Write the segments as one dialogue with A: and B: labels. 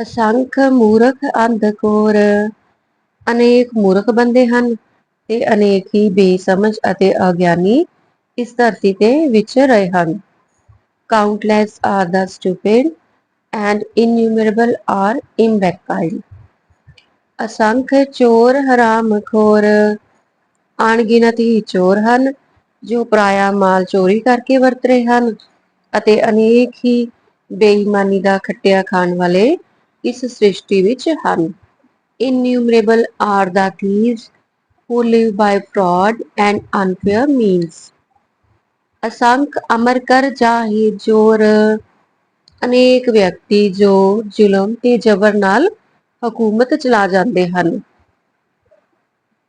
A: ਅਸੰਖ ਮੂਰਖ ਅੰਧਕੋਰ ਅਨੇਕ ਮੂਰਖ ਬੰਦੇ ਹਨ ਤੇ ਅਨੇਕ ਹੀ ਬੇਸਮਝ ਅਤੇ ਅਗਿਆਨੀ ਇਸ ਧਰਤੀ ਤੇ ਵਿਚਰ ਰਹੇ ਹਨ। Countless are the stupid and innumerable are imbecile ਅਸੰਖ ਚੋਰ ਹਰਾਮਖੋਰ ਅਣਗਿਣਤ ਹੀ ਚੋਰ ਹਨ ਜੋ ਪਰਾਇਆ ਮਾਲ ਚੋਰੀ ਕਰਕੇ ਵਰਤ ਰਹੇ ਹਨ ਅਤੇ ਅਨੇਕ ਹੀ ਬੇਈਮਾਨੀ ਦਾ ਖੱਟਿਆ ਖਾਣ ਵਾਲੇ ਇਸ ਸ੍ਰਿਸ਼ਟੀ ਵਿੱਚ ਹਨ innumerable are the thieves who live by fraud and unfair means ਅਸੰਖ ਅਮਰ ਕਰ ਜਾਹੇ ਜੋਰ ਅਨੇਕ ਵਿਅਕਤੀ ਜੋ ਜ਼ੁਲਮ ਤੇ ਜ਼ਬਰ ਨਾਲ ਹਕੂਮਤ ਚਲਾ ਜਾਂਦੇ ਹਨ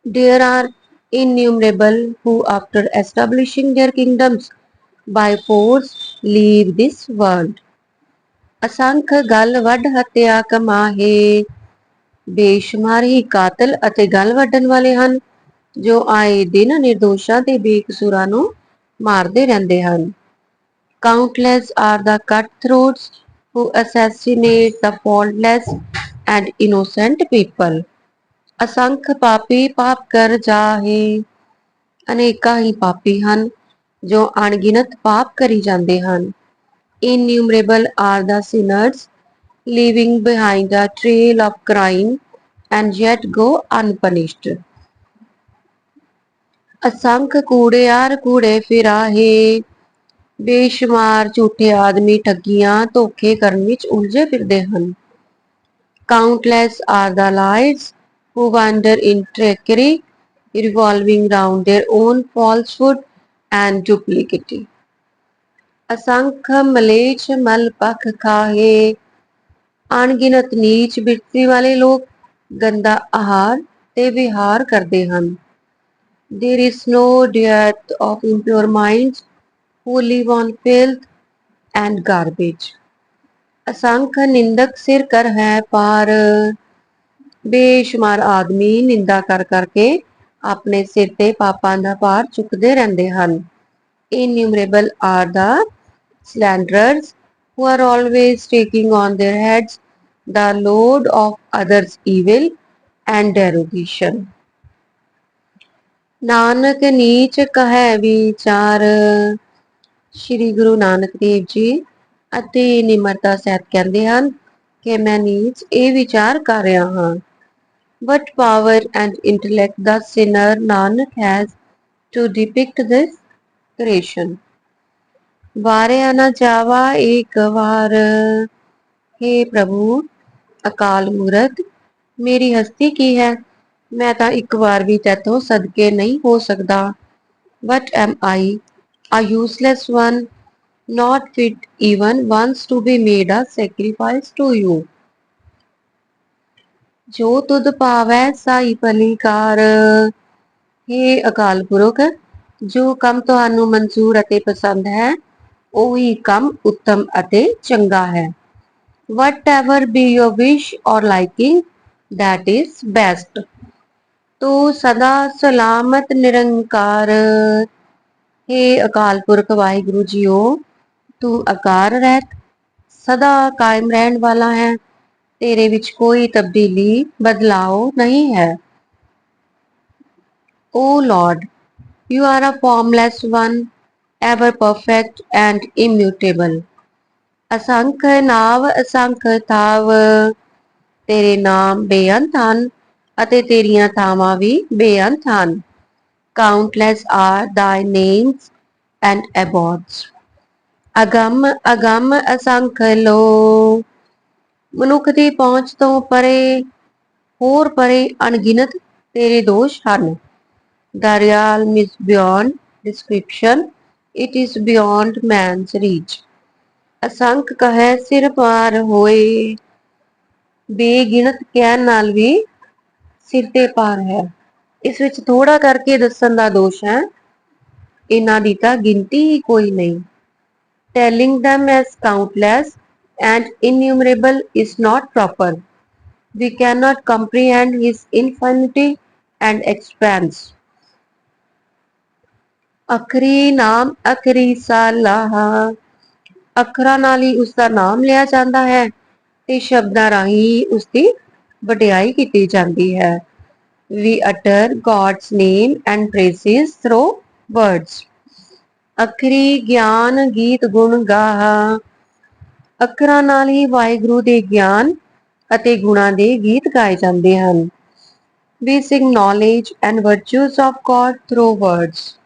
A: there are innumerable who after establishing their kingdoms by force leave this world ਅਸੰਖ ਗਲ ਵੱਢ ਹੱਤਿਆ ਕਮਾਹੇ। ਬੇਸ਼ੁਮਾਰ ਹੀ ਕਾਤਲ ਅਤੇ ਗਲ ਵੱਢਣ ਵਾਲੇ ਹਨ, ਜੋ ਆਏ ਦਿਨ ਨਿਰਦੋਸ਼ਾਂ ਤੇ ਬੇਕਸੂਰਾਂ ਨੂੰ ਮਾਰਦੇ ਰਹਿੰਦੇ ਹਨ। countless are the cutthroats who assassinate the faultless and innocent people ਅਸੰਖ ਪਾਪੀ ਪਾਪ ਕਰ ਜਾਹੇ। ਅਨੇਕਾਂ ਹੀ ਪਾਪੀ ਹਨ, ਜੋ ਅਣਗਿਣਤ ਪਾਪ ਕਰੀ ਜਾਂਦੇ ਹਨ। innumerable are the sinners leaving behind a trail of crime and yet go unpunished ਅਸੰਖ ਕੂੜਿਆਰ ਕੂੜੇ ਫਿਰਾਹੇ ਬੇਸ਼ੁਮਾਰ ਝੂਠੇ ਆਦਮੀ ਠੱਗੀਆਂ ਧੋਖੇ ਕਰਨ ਵਿੱਚ ਉਲਝੇ ਫਿਰਦੇ ਹਨ countless are the lies who wander in trickery revolving round their own falsehood and duplicity ਅਸੰਖ ਮਲੇਛ ਮਲ ਪਖ ਖਾਹੇ ਅਣਗਿਣਤ ਨੀਚ ਬਿਰਤੀ ਵਾਲੇ ਲੋਕ ਗੰਦਾ ਆਹਾਰ ਤੇ ਵਿਹਾਰ ਕਰਦੇ ਹਨ। There is no dearth of impure minds who live on filth and garbage. ਅਸੰਖ ਨਿੰਦਕ ਸਿਰ ਕਰ ਹੈ ਪਾਰ। ਬੇਸ਼ੁਮਾਰ ਆਦਮੀ ਨਿੰਦਾ ਕਰ ਕਰਕੇ ਆਪਣੇ ਸਿਰ ਤੇ ਪਾਪਾਂ ਦਾ ਭਾਰ ਚੁੱਕਦੇ ਰਹਿੰਦੇ ਹਨ। innumerable are the slanderers who are always taking on their heads the load of others evil and derogation Nanak ਨੀਚ ਕਹੈ ਵਿਚਾਰ ਸ਼੍ਰੀ ਗੁਰੂ ਨਾਨਕ ਦੇਵ ਜੀ ਅਤੇ ਨਿਮਰਤਾ ਸਹਿਤ ਕਹਿੰਦੇ ਹਨ ਕਿ ਮੈਂ ਨੀਚ ਇਹ ਵਿਚਾਰ ਕਰ ਰਿਹਾ ਹਾਂ what power and intellect the sinner Nanak has to depict this creation ਵਾਰਿਆ ਨਾ ਜਾਵਾ ਇੱਕ ਵਾਰ। हे ਪ੍ਰਭੂ, ਅਕਾਲ ਮੂਰਤ, ਮੇਰੀ ਹਸਤੀ ਕੀ ਹੈ? ਮੈਂ ਤਾਂ ਇੱਕ ਵਾਰ ਵੀ ਤੇਤੋਂ ਸਦਕੇ ਨਹੀਂ ਹੋ ਸਕਦਾ। What am I? A useless one, not fit even once to be made a sacrifice to you. ਜੋ ਤੁਧ ਪਾਵੈ ਸਾਈ ਭਲੀਕਾਰ हे ਅਕਾਲ ਪੁਰਖ, ਜੋ ਕੰਮ ਤੁਹਾਨੂੰ ਮਨਜ਼ੂਰ ਅਤੇ ਪਸੰਦ ਹੈ ਉਹੀ ਕੰਮ ਉੱਤਮ ਅਤੇ ਚੰਗਾ ਹੈ। Whatever be your wish or liking that is best. ਤੂੰ ਸਦਾ ਸਲਾਮਤ ਨਿਰੰਕਾਰ हे ਅਕਾਲ ਪੁਰਖ ਵਾਹਿਗੁਰੂ ਜੀਓ ਤੂੰ ਆਕਾਰ ਰਹਿਤ ਸਦਾ ਕਾਇਮ ਰਹਿਣ ਵਾਲਾ ਹੈ। ਤੇਰੇ ਵਿੱਚ ਕੋਈ ਤਬਦੀਲੀ ਬਦਲਾਓ ਨਹੀਂ ਹੈ। O Lord, you are a formless one, ever perfect and immutable. ਅਸੰਖ ਨਾਵ ਅਸੰਖ ਥਾਵ ਤੇਰੇ ਨਾਮ ਬੇਅੰਤ ਹਨ ਅਤੇ ਤੇਰੀਆਂ ਥਾਵਾਂ ਵੀ ਬੇਅੰਤ ਹਨ countless are thy names and abodes ਅਗੰਮ ਅਗੰਮ ਅਸੰਖ ਲੋ ਮਨੁੱਖ ਦੀ ਪਹੁੰਚ ਤੋਂ ਪਰੇ ਹੋਰ ਪਰੇ ਅਣਗਿਣਤ ਤੇਰੇ ਦੋਸ਼ ਹਨ ਦਰਿਆਲ miss beyond description description. It is beyond man's reach. ਅਸੰਖ ਕਹੈ ਸਿਰ ਪਾਰ ਹੋਏ ਬੇਗਿਣਤ ਕਹਿਣ ਨਾਲ ਵੀ ਸਿਰ ਤੇ ਪਾਰ ਹੈ ਇਸ ਵਿੱਚ ਥੋੜਾ ਕਰਕੇ ਦੱਸਣ ਦਾ ਦੋਸ਼ ਹੈ ਇਹਨਾਂ ਦੀ ਤਾਂ ਗਿਣਤੀ ਹੀ ਕੋਈ ਨਹੀਂ telling them as countless and innumerable is not proper we cannot comprehend his infinity and expanse ਅਖਰੀ ਨਾਮ ਅਖਰੀ ਸਾਲਾਹ। ਅੱਖਰਾਂ ਨਾਲ ਹੀ ਉਸ ਦਾ ਨਾਮ ਲਿਆ ਜਾਂਦਾ ਹੈ ਤੇ ਸ਼ਬਦਾਂ ਰਾਹੀਂ ਉਸ ਦੀ ਵਡਿਆਈ ਕੀਤੀ ਜਾਂਦੀ ਹੈ। We utter god's name and praises through words. ਅਖਰੀ ਗਿਆਨ ਗੀਤ ਗੁਣ ਗਾਹਾ। ਅੱਖਰਾਂ ਨਾਲ ਹੀ ਵਾਹਿਗੁਰੂ ਦੇ ਗਿਆਨ ਅਤੇ ਗੁਣਾਂ ਦੇ ਗੀਤ ਗਾਏ ਜਾਂਦੇ ਹਨ। We sing knowledge and virtues God God words words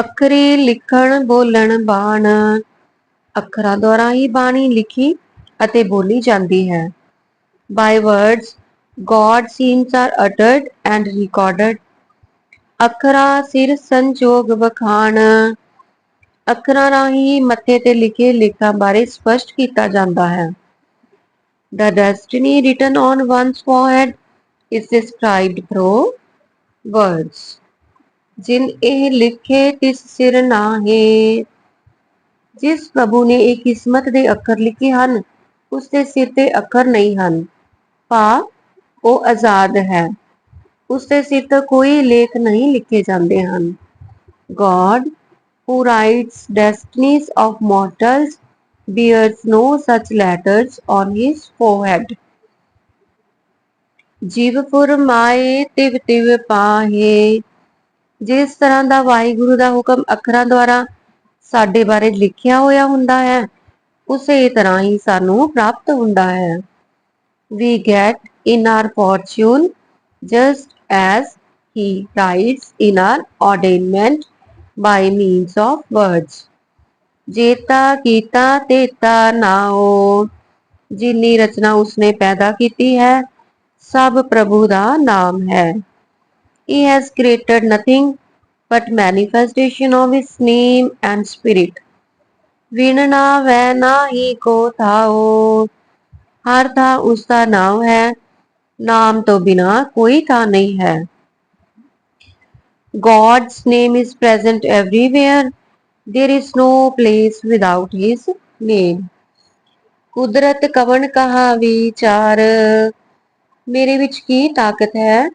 A: ਅਖਰੇ ਲਿਖਣ ਬੋਲਣ ਬਾਣ ਅੱਖਰਾਂ ਦੁਆਰਾ ਹੀ ਬਾਣੀ ਲਿਖੀ ਅਤੇ ਬੋਲੀ ਜਾਂਦੀ ਹੈ ਬਾਈ ਵਰਡਸ ਗॉड ਸੀਨਸ ਆਰ ਅਟਰਡ ਐਂਡ ਰਿਕਾਰਡਡ ਅਖਰਾ ਸਿਰ ਸੰਜੋਗ ਵਖਾਣ ਅਖਰਾਂ ਰਾਹੀਂ ਮੱਥੇ ਤੇ ਲਿਖੇ ਲੇਖਾਂ ਬਾਰੇ ਸਪਸ਼ਟ ਕੀਤਾ ਜਾਂਦਾ ਹੈ The destiny written on one's forehead is described through words. ਜਿਨ ਇਹ ਲਿਖੇ ਤਿਸ ਸਿਰ ਨਾਹੇ। ਜਿਸ ਪ੍ਰਭੂ ਨੇ ਇਹ ਕਿਸਮਤ ਦੇ ਅੱਖਰ ਲਿਖੇ ਹਨ, ਉਸ ਦੇ ਸਿਰ ਤੇ ਅੱਖਰ ਨਹੀਂ ਹਨ। ਭਾ, ਉਹ ਆਜ਼ਾਦ ਹੈ। ਉਸ ਦੇ ਸਿਰ ਤੇ ਕੋਈ ਲੇਖ ਨਹੀਂ ਲਿਖੇ ਜਾਂਦੇ ਹਨ। God who writes destinies of mortals bears no such letters on his forehead ਜੀਵ ਫੁਰਮਾਏ ਤਿਵ ਤਿਵ ਪਾਹੇ। ਜਿਸ ਤਰ੍ਹਾਂ ਦਾ ਵਾਹਿਗੁਰੂ ਦਾ ਹੁਕਮ ਅੱਖਰਾਂ ਦੁਆਰਾ ਸਾਡੇ ਬਾਰੇ ਲਿਖਿਆ ਹੋਇਆ ਹੁੰਦਾ ਹੈ, ਉਸੇ ਤਰ੍ਹਾਂ ਹੀ ਸਾਨੂੰ ਪ੍ਰਾਪਤ ਹੁੰਦਾ ਹੈ। We get in our fortune just as he writes in our ordainment by means of words. ਜੇਤਾ ਕੀਤਾ ਤੇਤਾ ਨਾਓ ਜਿਨੀ ਰਚਨਾ ਉਸਨੇ ਪੈਦਾ ਕੀਤੀ ਹੈ, ਸਭ ਪ੍ਰਭੂ ਦਾ ਨਾਮ ਹੈ। He has created nothing but manifestation of his name and spirit ਵਿਣ ਨਾ ਵੈ ਨਾ ਹੀ ਕੋ ਥਾਓ ਹਰ ਥਾਂ ਉਸ ਦਾ ਨਾਮ ਹੈ ਨਾਮ ਤੋਂ ਬਿਨਾ ਕੋਈ ਥਾਂ ਨਹੀਂ ਹੈ God's name is present everywhere. There is no place without his name. ਕੁਦਰਤ ਕਵਣ ਕਹਾ ਵਿਚਾਰ ਮੇਰੇ ਵਿੱਚ ਕੀ ਤਾਕਤ ਹੈ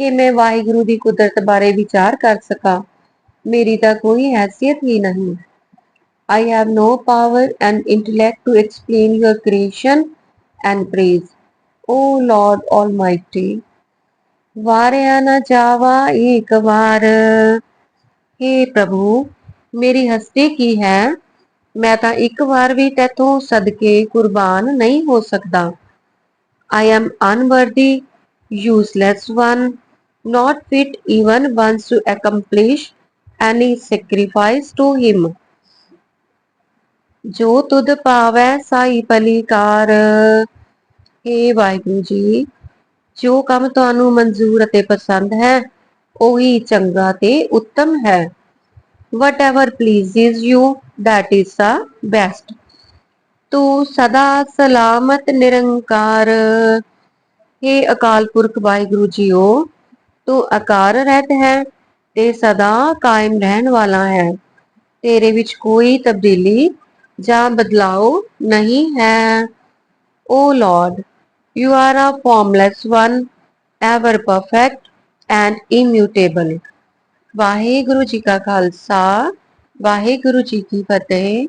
A: ਕਿ ਮੈਂ ਵਾਹਿਗੁਰੂ ਦੀ ਕੁਦਰਤ ਬਾਰੇ ਵਿਚਾਰ ਕਰ ਸਕਾਂ ਮੇਰੀ ਤਾਂ ਕੋਈ ਹੈਸੀਅਤ ਹੀ ਨਹੀਂ I have no power and intellect to explain your creation and praise. O Lord Almighty, ਵਾਰਿਆ ਨਾ ਜਾਵਾ ਏਕ ਵਾਰ हे ਪ੍ਰਭੂ ਮੇਰੀ ਹਸਤੀ ਕੀ ਹੈ ਮੈਂ ਤਾਂ ਇੱਕ ਵਾਰ ਵੀ ਤੇਥੋਂ ਸਦਕੇ ਕੁਰਬਾਨ ਨਹੀਂ ਹੋ ਸਕਦਾ I am unworthy, useless one, not fit even once to accomplish any sacrifice to him. ਜੋ ਤੁਧ ਪਾਵੈ ਸਾਈ ਪਲੀਕਾਰ हे ਵਾਹਿਗੁਰੂ ਜੀ ਜੋ ਕੰਮ ਤੁਹਾਨੂੰ ਮਨਜ਼ੂਰ ਅਤੇ ਪਸੰਦ ਹੈ ਉਹੀ ਚੰਗਾ ਤੇ ਉੱਤਮ ਹੈ whatever pleases you that is the best ਤੂੰ ਸਦਾ ਸਲਾਮਤ ਨਿਰੰਕਾਰ हे ਅਕਾਲ ਪੁਰਖ ਵਾਹਿਗੁਰੂ ਜੀਓ ਤੂੰ ਆਕਾਰ ਰਹਿਤ ਹੈ ਤੇ ਸਦਾ ਕਾਇਮ ਰਹਿਣ ਵਾਲਾ ਹੈ। ਤੇਰੇ ਵਿੱਚ ਕੋਈ ਤਬਦੀਲੀ ਜਾਂ ਬਦਲਾਅ ਨਹੀਂ ਹੈ। O Lord you are a formless one ever perfect and immutable Waheguru ji ਕਾ ਖਾਲਸਾ, ਵਾਹਿਗੁਰੂ ਜੀ ਕੀ ਫਤਿਹ।